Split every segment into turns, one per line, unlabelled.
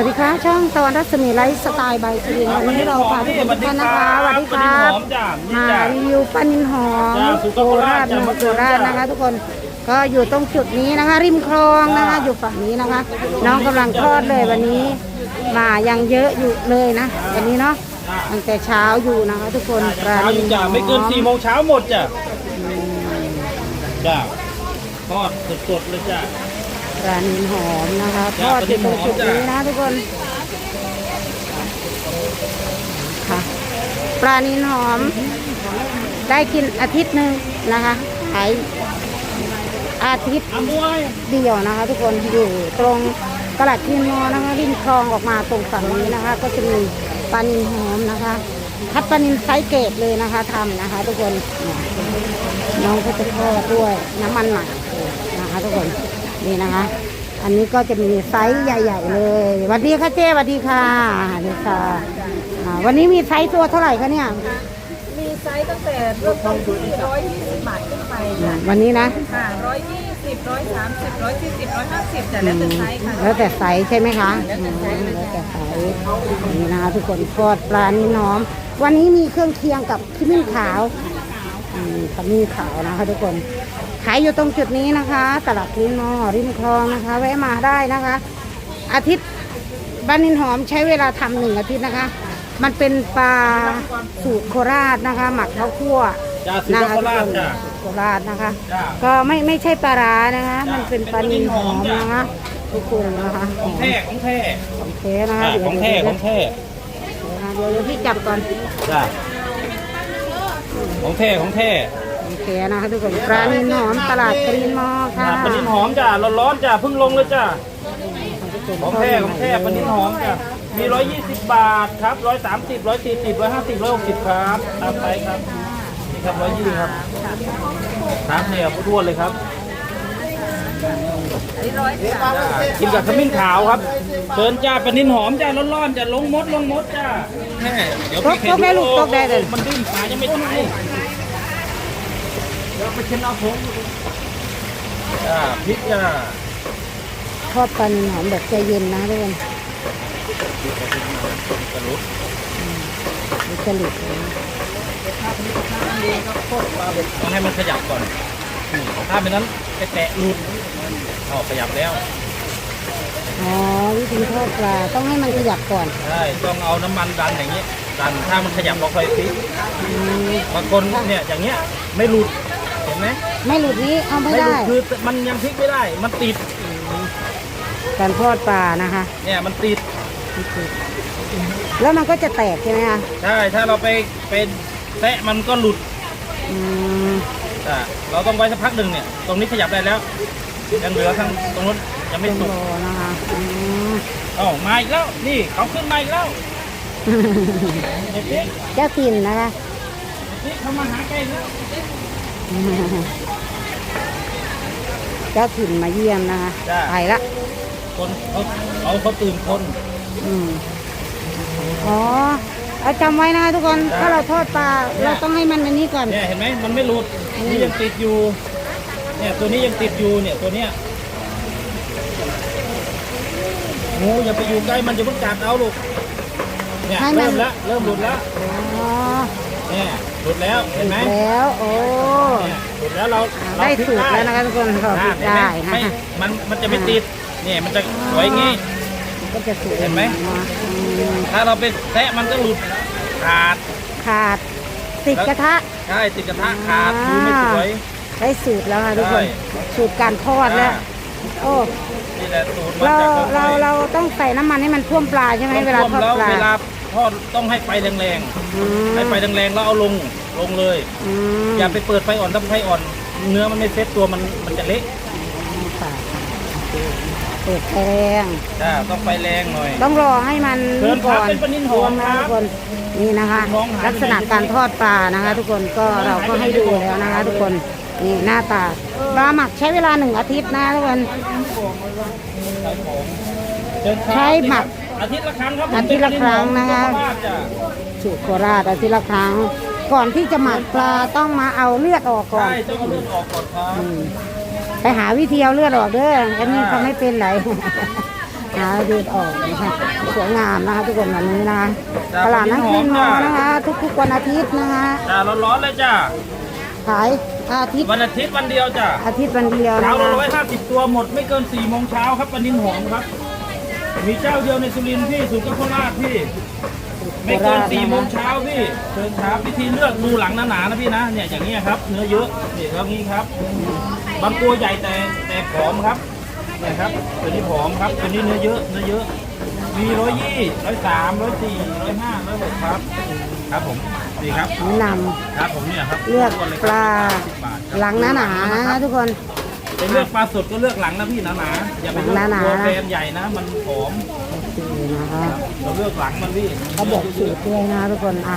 วัสดีค่ะช่องตะวันรัศมีไลฟ์สไตล์ใบสุรินทร์วันนี้เราพาทุกคนทุกท่านนะคะสวัสดีครับ
ปลานิลหอมจ้ะนี่
มา
จ้ะ
รีวิวปลานินหอม
จ้ะสุ
โค
โขทั
รายช
จ้ะ
เมือง
มา
โค
เจอ
ราช
จ้ะ
นะคะ ทุกคนก็อยู่ตรงจุดนี้นะคะ ริมคลองนะคะ อยู่ฝั่งนี้นะคะ น้องกำลังทอดเลยวันนี้มายังเยอะอยู่เลยนะวันนี้เนาะตั้งแต่เช้าอยู่นะคะ ทุกคนปลา
เช้า
นิ
อยู่
นห
จ้ะ
อม
ไม่เกินสี่โมงเช้าหมดจ้ะจ้ะทอดสดๆเลยจ้ะ
ปลานินหอมนะคะท
จ้ะ
อดอยู่ตรงจุด
ปลานิลหอม
นี้
จ้ะ
นะทุกคนค่ะปลานินหอม ได้กินอาทิตย์หนึ่งนะคะขายอาทิตย์
อามวย
เดียวนะคะ ทุกคนอยู่ตรงตลาดกินมอนะคะริมคลองออกมาตรงฝั่งนี้นะคะ ก็จะมีปลานินหอมนะคะคัดปลานินไซส์เกรดเลยนะคะทำนะคะ ทุกคนน้องก็จะทอดด้วยน้ำมันหมักนะคะ ทุกคน นี่นะคะ อันนี้ก็จะมีไซส์ใหญ่ ๆ เลยสวัสดีค่ะเจ้สวัสดีค่ะสวัสดีค่ะอ่าวันนี้มีไซส์ตัวเท่าไหร่คะเนี่ย
มีไซส์ตั้งแต่เริ่มต้นที่ร้อยยี่สิบบาทขึ้นไปค่ะ
วันนี้นะ
ค่ะร้อยยี่สิบร้อยสามสิบร้อยสี่สิบร้อยห้าสิบแต่แล้วแต่ไซส์ค่ะ
แล้วแต่ไซส์ใช่ไหมคะอืมแล้วแต่ไซส์นี่นะคะทุกคนทอดปลานี่น้อม วันนี้มีเครื่องเคียงกับขมิ้นขาวอืมขมิ้นขาวนะคะทุกคนขายอยู่ตรงจุดนี้นะคะ ตลาดริมนอริมคลองนะคะ แวะมาได้นะคะ อาทิตย์บ้านนินหอมใช้เวลาทำหนึ่งอาทิตย์นะคะ มันเป็นปลาสูตรโคราชนะคะ หมักข้าวคั่ว
จ้ะสุ
นะ
โข
คะทุก
ทั
ค
ย
น
จ้ะ
โคราชนะคะ
จ้ะ
ก็ไม่ไม่ใช่ปลาร้านะคะ
จ้ะ
มันเป็นปลานินหอม
เป็นปลานิลหอมจ้ะ
นะคะทุกคนนะคะห
ข
อ
อง
ม
แท้ของแท้
ของแท้นะคะ
อะ
เดี๋ยว
ของแท้
เดี๋ยว
ของแท้
เดี๋ยวเดี๋ยวพี่จับก่อน
จ้ะของแท้ของแท้
ของแท้นะคะทุกคนปลานินหอมตลาดกรีนมอค่ะ
จ้ะปลานิลหอมจ้ะร้อนๆจ้ะเพิ่งลงเลยจ้ะ
ทุกคน
ของแท้ของแท้ปลานิลหอมจ้ะมีร้อยยี่สิบบาทครับร้อยสามสิบร้อยสี่สิบร้อยห้าสิบร้อยหกสิบครับตามไปครับนี่ครับร้อยยี่ครับสามเนี่ยทั่วเลยครับ
อันนี้ร้อยสาม
จ้ากินกับขมิ้นขาวครับเชิญจ้าปลานินหอมจ้าร้อนๆจ้าลงมดลงมดจ้าแม่เดี๋ยว
ตกตกได้ลูกตกได้เลย
มันดิ้นขายังไม่ตาย เดี๋ยวไปเช็ดเอาผมจ้าพริกจ้า
ทอดปลานินหอมแบบใจเย็นนะทุกคน
กระลุก
มีจริต
ต้องให้มันขยับก่อนอืมถ้าเป็นนั้นไปแตะหลุดอ๋อขยับแล้ว
อ๋อวิธีทอดปลาต้องให้มันขยับก่อน
ใช่ ต้องเอาน้ำมันดันอย่างนี้ดันถ้ามันขยับเราค่อยพลิก
อืม
บางคนเนี่ยอย่างเงี้ยไม่หลุดเห็น ไหม
ไม่หลุดนี้เอาไม่
ไม่หลุ
ได้
ดคือมันยังพลิกไม่ได้ มันติด
การทอดปลานะคะ
เนี่ยมันติด
แล้วมันก็จะแตกใช่ไหมคะ
ใช่ ถ้าเราไปเป็นแตะมันก็หลุด
อืม
อ่าเราต้องไว้สักพักหนึ่งเนี่ย ตรงนี้ขยับได้แล้ว ยังเหลือทางตรงนู้นยังไม่
ต้อง
สุก
รอนะคะอืม
อ๋อมาอีกแล้ว นี่เขาขึ้นมาอีกแล้วเด็กนี่
เจ้าถิ่นนะคะ
นี่เขามาหาไก่แล้ว
เจ้าถิ่นมาเยี่ยมนะคะ
จ้า
ไปละ
คนเขาเขาเขาตื่นคน
อืมอ๋อเอาจำไว้นะคะทุกคน
จ้า
ถ้าเราทอดปลาเราต้องให้มันอันนี้ก่อน
เนี่ยเห็นไหมมันไม่หลุดนี่ยังติดอยู่ เนี่ยตัวนี้ยังติดอยู่เนี่ยตัวเนี้ยงูอย่าไปอยู่ใกล้มันจะเพิ่งกัดเอาลูกเนี่ย
ให้มัน
เริ่มแล้วเริ่มหลุดแล้ว
อ๋อ
เนี่ย หลุดแล้วเห็นไหม
แล้วโอ้
เนี่ยหลุดแล้วเราเรา
ได้
พลิก
สูตรแล้วนะคะทุกคนเรา
อ่า
พลิก
เห็นไหม
ได้นะ
ไม่
คะ
มันมันจะไม่ติดเนี่ยมันจะสวยอย่างงี้
ก็จะสูตร
เห็นไหม
นาะอืม
ถ้าเราไปแทะมันก็หลุดขาด
ขาดติดกระทะ
ใช่ติดกระทะขาดดูไม่สวย
ได้สูตรแล้วค่ะทุกคน
ใช่
สูตรการทอดแล้ว
อ่า
โอ้
นี่แหละสูตรมัน
เรา
จะค่อยๆ
เราเราต้องใส่น้ำมันให้มันท่วมปลาใช่ไหม
ต้อง
เวลา
ท่วม
ทอด
แล้ว
ปลา
เวลาทอดต้องให้ไฟแรง
อืม
ๆ ให้ไฟแรงๆแล้วเอาลงลงเลย
อืม
อย่าไปเปิดไฟอ่อนถ้าไฟอ่อน เนื้อมันไม่เซ็ตตัวมันมันจะเละ
ค่ะเปิดไฟแรง
จ้าต้องไฟแรงหน่อย
ต้องรอให้มัน
เชิญครับ
ก่อน
เป็นปลานิลหอม
รวนะ
ครั
ทุ
บ
กคนนี่นะคะ
น้องหา
ลักษณะการทอดปลานะคะ ทุกคนก็เราก็ให้ดูแล้วนะคะ ทุกคนนี่หน้าตาปลาหมักใช้เวลาหนึ่งอาทิตย์นะทุกคน
เชิญครับ
ใช้หมัก
อาทิตย์ละครั้งครับผม
อาทิตย์ละครั้งนะคะ
เป็ปลานิลหอมจ้
สูตรโคราชอาทิตย์ละครั้ง ก่อนที่จะหมักปลาต้องมาเอาเลือดออกก่อน
ใช่ต้องเอาเลือดออกก่อนครับ
ไปหาวิธีเอาเลือดออกเด้ออันนี้ทำไม่เป็นไรหาดูดออกนะคะสวยงามนะคะทุกคนวันนี้นะตลาดนัดคลีนมอนะคะ ทุกๆวันอาทิตย์นะคะ
จ้าร้อนๆเลยจ้า
ขายอาทิตย์
วันอาทิตย์วันเดียวจ้า
อาทิตย์วันเดียว
เช้า
นะ
ละร้อยห้าสิบตัวหมดไม่เกินสี่โมงเช้าครับปลานินหอมครับ มีเจ้าเดียวในสุรินทร์พี่สุดก็โคราชพี่ ไม่เกินสี่โมงเช้าพี่เชิญครับวิธีเลือกดูหลังหนาๆนะพี่นะเนี่ยอย่างนี้ยครับ เนื้อเยอะนี่เท่านี้ครับ บางตัวใหญ่แต่แต่ผอมครับเนี่ยครับตัวนี้ผอมครับตัวนี้เนื้อเยอะเนื้อเยอะ มีร้อยยี่ร้อยสามร้อยสี่ร้อยห้าร้อยหกครับ ครับผมนี่ครับ
แนะน
ครับผมเนี่ยครับำ
เลือกปลา
10บาทครับ
หลังหนาๆนะคะทุกคน
เป็นเลือกปลาสดก็เลือกหลังนะพี่หนาๆอย่าไปเลือก
หนาๆ
ตัวแบรนด์ใหญ่นะ มันผอม
โอ เคนะคะ
เราเลือกหลังมันพี่
เขาบอกสูตรด้วยนะทุกคนอะ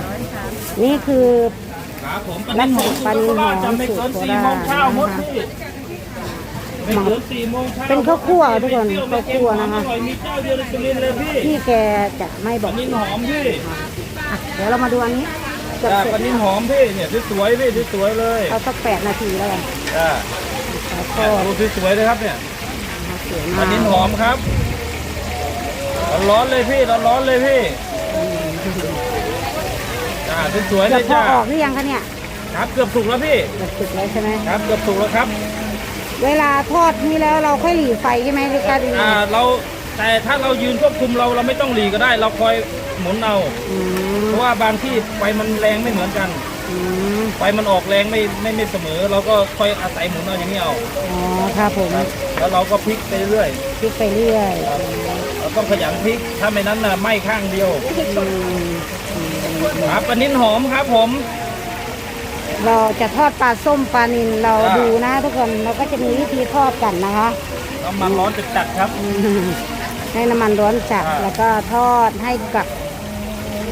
นี่คือ
ครับผมปลานินหอม
ปลานิลหอม
จะไม่เกิน
สูตร
สี่โมงเช้า
โบ
หม
รา
ด
ณนะคะ
พี่ไม่เกินสี่โมงเช้า
เป็นข้าวคั่วทุกคน
ไม่เปรี้ย
ข้าวคั่วนะคะ
ไม่เค็มอร่อยมีเจ้าเดียวในสุรินทร์เลยพี่
พี่แกจะไม่บ
ป
อ
ลากนินหอมพี่
อะเดี๋ยวเรามาดูอันนี้จะ
จ้า
เสร็
ปลา
จ
นินหอมพี่เนี่ยสวยๆพี่สวยๆเลย
เอาสักแปดนาทีแล้วกัน
จ้า
แล้วก็
เนี่ยดูสวยๆเลยครับเนี่ย
สวย
ปลามา
ก
นินหอมครับ ร้อนๆเลยพี่ร้อนๆเลยพี่จ้าสวยๆ
เกื
เล
อบ
ย
พอ
จ้า
ออกหรือยังคะเนี่ย
ครับเกือบสุกแล้วพี่
เกือบสุกแล้วใช่ไหม
ครับเกือบสุกแล้วครับ
เวลาทอดนี่แล้วเราค่อยหลีไฟใช่ไหมหรือการดี
อ่าเราแต่ถ้าเรายืนควบคุมเราเราไม่ต้องหลีก็ได้ เราคอยหมุนเอา
อืม
เพราะว่าบางที่ไฟมันแรงไม่เหมือนกัน
อืม
ไฟมันออกแรงไม่ไม่ไม่เสมอ เราก็คอยอาศัยหมุนเอาอย่างนี้เอา
อ๋อครับผม
ครับแล้วเราก็พลิกไปเรื่อย
พลิกไปเรื่อย
เราต้องขยันพลิก ถ้าไม่นั้นน่ะไหม้ข้างเดียว
อืม
ครับปลานิ้นหอมครับผม
เราจะทอดปลาส้มปลานิลเรา
อ่า
ดูนะทุกคนเราก็จะมีวิธีทอดกันนะคะ
น้ำมันร้อนจัดๆครับ
อืมให้น้ำมันร้อนจัด
อ่า
แล้วก็ทอดให้กับ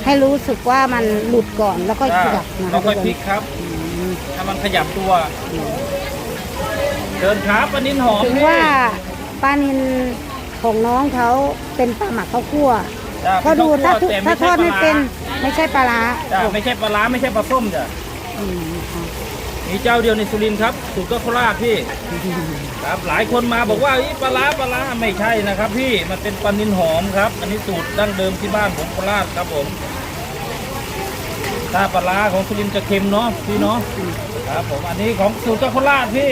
ให้รู้สึกว่ามันหลุดก่อนแล้วก็ขยับนะ
เรา
คะ
ค่อย
ทุก
พลิก
คน
ครับ ถ้ามันขยับตัว เดินครับปลานิ้นหอม
ถึง
พี่
ว่าปลานิล ของน้องเขาเป็นปลาหมักข้าวคั่ว
จ้ะ
เขาดูถ้าทุ
แต่
ถ้าทอดไม่เป็น
ใช่
ไม่ใช่ปลาร้า
ปลาร้าจ้ะไม่ใช่ปลาร้าไม่ใช่ปลาส้มจ้ะ
อืมค่ะ
มีเจ้าเดียวในสุรินทร์ครับสูตรก็โคราชพี่ครับหลายคนมาบอกว่าอีปลาร้าปลาร้าไม่ใช่นะครับ พี่มันเป็นปลานินหอมครับ อันนี้สูตรดั้งเดิมที่บ้านผมโคราชครับผมถ้าปลาร้าของสุรินทร์จะเค็มเนาะพี่เนาะครับผมอันนี้ของสูตรก็โคราชพี่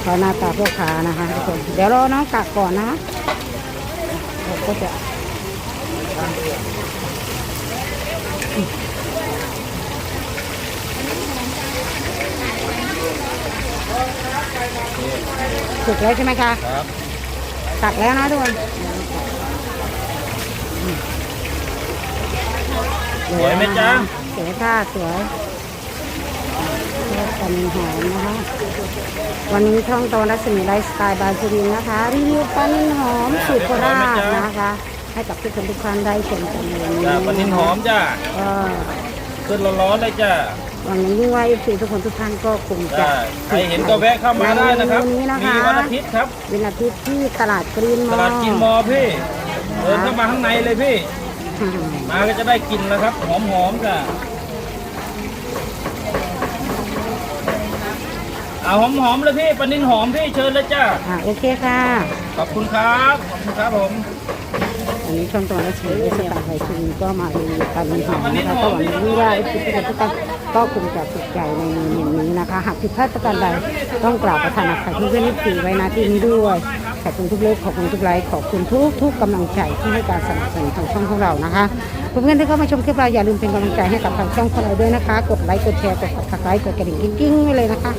เขาหน้าตาพ่อค้านะคะทุกคนเดี๋ยวรอน้องตักก่อนนะคะเราก็จะสุกแล้วใช่ไหมคะ
ครับ
ตักแล้วนะทุกคน
สวยไหมจ๊ะ
สวยค่ะสวย ปลานิลหอมนะคะ วันนี้ช่องตอนรัศมีไลฟ์สไตล์บายสุรินนะคะรีวิวปลานิลหอมสูตรโคราชนะคะ ให้กับทุกคนทุกท่านได้ชมกันเลย
จ้ะปลานินหอมจ้ะ
ก็
ขึ้นร้อนๆเลยจ้ะ
วันนี้ยิ่งว่าเอฟซีทุกคนทุกท่านก็คงจะ
ใครเห็นก็แวะเข้ามาได้นะครับ
วันนี้นะ
มีวันอาทิตย์ครับ
เป็นอาทิตย์ที่ตลาดกรีนมอล
ลาดกินมอพี่เดินเข้ามาข้างในเลยพี่ มาก็จะได้กินแล้วครับหอมๆจ้ะ เอาหอมๆเลยพี่ปลานินหอมพี่เชิญเลยจ้า
อ่าโอเคค่ะ
ขอบคุณครับขอบคุณครับผม
วันนี้ช่องตอนรัศมีไลฟ์สไตล์บายสุรินทร์ก็มารีวิวปลานิลหอมนะคะก็หวังยิ่งว่าเอฟซีทุกคนทุกท่านก็คงจะถูกใจในเมนูนี้นะคะ หากผิดพลาดประการใดต้องกราบประทานอภัยเพื่อนๆเอฟซีไว้นะที่นี้ด้วย ขอบคุณทุกเล็กขอบคุณทุกไลค์ขอบคุณทุกทุกๆกำลังใจที่ให้การสนับสนุนทางช่องของเรานะคะเพื่อนๆที่เข้ามาชมคลิปเราอย่าลืมเป็นกำลังใจให้กับทางช่องของเราด้วยนะคะ กดไลค์กดแชร์กด subscribe กดกระดิ่งกิ้งๆไว้เลยนะคะ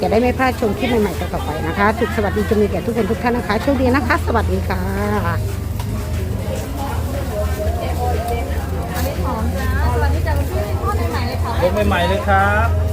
จะได้ไม่พลาดชมคลิปใหม่ๆต่อไปนะคะ สุขสวัสดีจะมีแก่ทุกคนทุกท่านนะคะโชคดีนะคะ สวัสดีค่ะ
อันนี้หอมจ้าสวัสดีจ้าคุณพี่ทอดใหม่ๆเลยค่ะ
ลงใหม่ๆเลยครับ